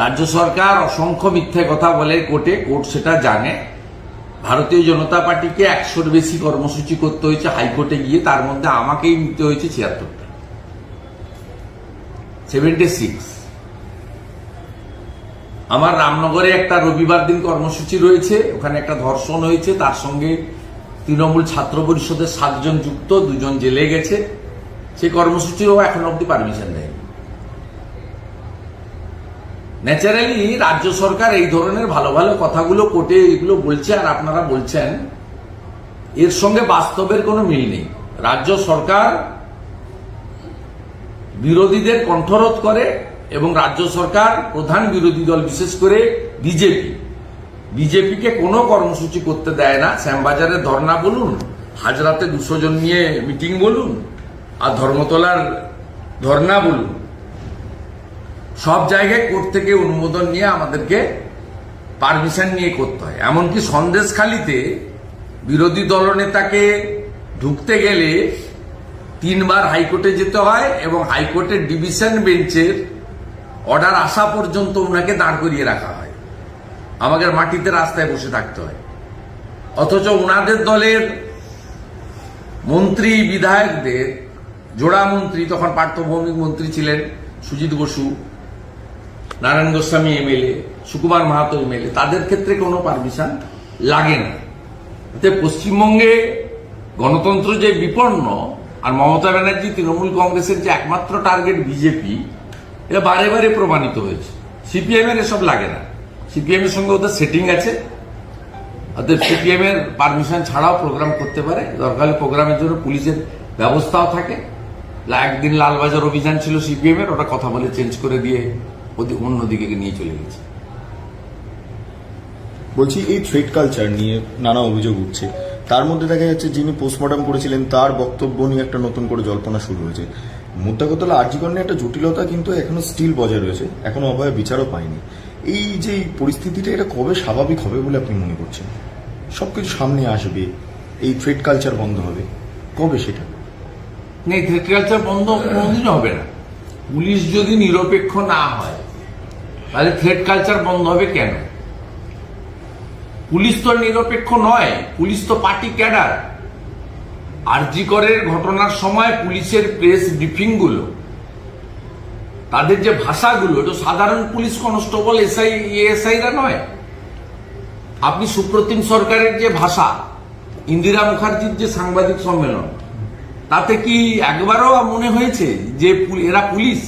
রাজ্য সরকার অসংখ্য মিথ্যে কথা বলে কোর্টে, কোর্ট সেটা জানে। ভারতীয় জনতা পার্টিকে একশোর বেশি কর্মসূচি করতে হয়েছে, হাইকোর্টে গিয়ে তার মধ্যে আমাকেই নিতে হয়েছে ছিয়াত্তরটা। Seventy six. আমার রামনগরে একটা রবিবার দিন কর্মসূচি রয়েছে, ওখানে একটা ধর্ষণ হয়েছে, তার সঙ্গে তৃণমূল ছাত্র পরিষদের সাতজন যুক্ত, দুজন জেলে গেছে। সেই কর্মসূচিরও এখন অব্দি পারমিশন দেয়নি। ন্যাচারালি রাজ্য সরকার এই ধরনের ভালো ভালো কথাগুলো কোর্টে এগুলো বলছে আর আপনারা বলছেন। এর সঙ্গে বাস্তবের কোনো মিল নেই। রাজ্য সরকার বিরোধীদের কণ্ঠরোধ করে এবং রাজ্য সরকার প্রধান বিরোধী দল, বিশেষ করে বিজেপি। বিজেপিকে কোনো কর্মসূচি করতে দেয় না। শ্যামবাজারে ধর্না বলুন, হাজরাতে দুশো জন নিয়ে মিটিং বলুন, আর ধর্মতলার ধর্না বলুন। সব জায়গায় কোর্ট থেকে অনুমোদন নিয়ে আমাদেরকে পারমিশন নিয়ে করতে হয়। এমনকি সন্দেশখালিতে বিরোধী দলনেতাকে ঢুকতে গেলে তিনবার হাইকোর্টে যেতে হয় এবং হাইকোর্টের ডিভিশন বেঞ্চের অর্ডার আসা পর্যন্ত ওনাকে দাঁড় করিয়ে রাখা হয়। আমাদের মাটিতে রাস্তায় বসে থাকতে হয়। অথচ ওনাদের দলের মন্ত্রী, বিধায়কদের, জোড়া মন্ত্রী, তখন পার্থভৌমিক মন্ত্রী ছিলেন সুজিত বসু নারায়ণ গোস্বামী এমএলএ, সুকুমার মাহাতো এমএলএ, তাদের ক্ষেত্রে কোনো পারমিশন লাগে না। এতে পশ্চিমবঙ্গে গণতন্ত্র যে বিপন্ন আর মমতা ব্যানার্জি, তৃণমূল কংগ্রেসের যে একমাত্র টার্গেট বিজেপি, এটা বারে বারে প্রমাণিত হয়েছে। সিপিএম এর এসব লাগে না। সিপিএম এর সঙ্গে ওদের সেটিং আছে। অতএব সিপিএম এর পারমিশন ছাড়াও প্রোগ্রাম করতে পারে। দরকার প্রোগ্রামের জন্য পুলিশের ব্যবস্থাও থাকে। একদিন লালবাজার অভিযান ছিল সিপিএম এর, ওটা কথা বলে চেঞ্জ করে দিয়ে অন্যদিকে নিয়ে চলে গেছে। বলছি এই থ্রেড কালচার নিয়ে নানা অভিযোগ উঠছে। তার মধ্যে দেখা যাচ্ছে যিনি পোস্টমর্টম করেছিলেন তার বক্তব্য নিয়ে একটা নতুন করে জল্পনা শুরু হয়েছে। মোদ্দা কথা হলো আর্জিকর নিয়ে একটা জটিলতা কিন্তু এখনও স্টিল বজায় রয়েছে এখনও অভয় বিচারও পায়নি। এই যে পরিস্থিতিটা এটা কবে স্বাভাবিক হবে বলে আপনি মনে করছেন? সবকিছু সামনে আসবে এই থ্রেড কালচার বন্ধ হবে কবে সেটা? নেই থ্রেড কালচার বন্ধ কোনোদিন হবে না। পুলিশ যদি নিরপেক্ষ না হয় তাহলে থ্রেড কালচার বন্ধ হবে কেন? পুলিশ তো নিরপেক্ষ নয়, পুলিশ তো পার্টি ক্যাডার। আরজিকরের ঘটনার সময় পুলিশের প্রেস ব্রিফিংগুলো তাদের যে ভাষাগুলো, এটা সাধারণ পুলিশ কনস্টেবল এসআই এএসআইরা নয়। আপনি সুপ্রতিম সরকারের যে ভাষা, ইন্দিরা মুখার্জির যে সাংবাদিক সম্মেলন, তাতে কি একবারও মনে হয়েছে যে এরা পুলিশ?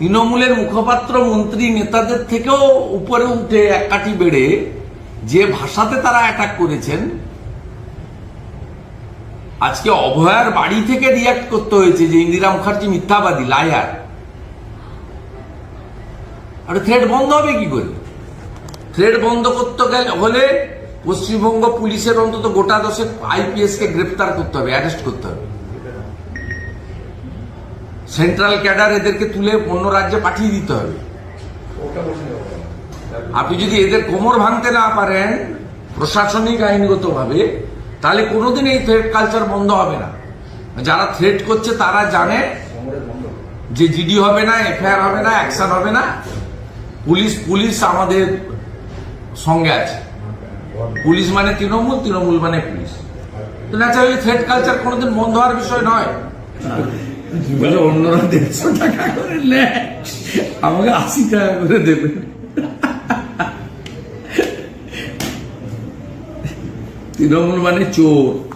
তৃণমূলের মুখপাত্র মন্ত্রী নেতাদের থেকেও উপরে উঠে এক কাঠি বেড়ে যে ভাষাতে তারা অ্যাটাক করেছেন, আজকে অভয়ার বাড়ি থেকে রিয়াক্ট করতে হয়েছে যে ইন্দিরা মুখার্জি মিথ্যাবাদী লায়ার আর থ্রেড বন্ধ হবে কি করে? থ্রেড বন্ধ করতে গেলে হলে পশ্চিমবঙ্গ পুলিশের অন্তত গোটা দশেক আইপিএস কে গ্রেপ্তার করতে হবে অ্যারেস্ট করতে হবে। সেন্ট্রাল ক্যাডার এদেরকে তুলে অন্য রাজ্যে পাঠিয়ে দিতে হবে। আপনি যদি এদের কোমর ভাঙতে না পারেন প্রশাসনিক আইনগত ভাবে তাহলে কোনোদিন এই থ্রেড কালচার বন্ধ হবে না। যারা থ্রেড করছে তারা জানে যে জিডি হবে না এফআইআর হবে না অ্যাকশন হবে না। পুলিশ পুলিশ আমাদের সঙ্গে আছে। পুলিশ মানে তৃণমূল তৃণমূল মানে পুলিশ। তো ন্যাচারালি থ্রেড কালচার কোনোদিন বন্ধ হওয়ার বিষয় নয়। বলে অন্যরা দেড়শো টাকা করে নেয় আমাকে আশি টাকা করে দেবে। তৃণমূল মানে চোর।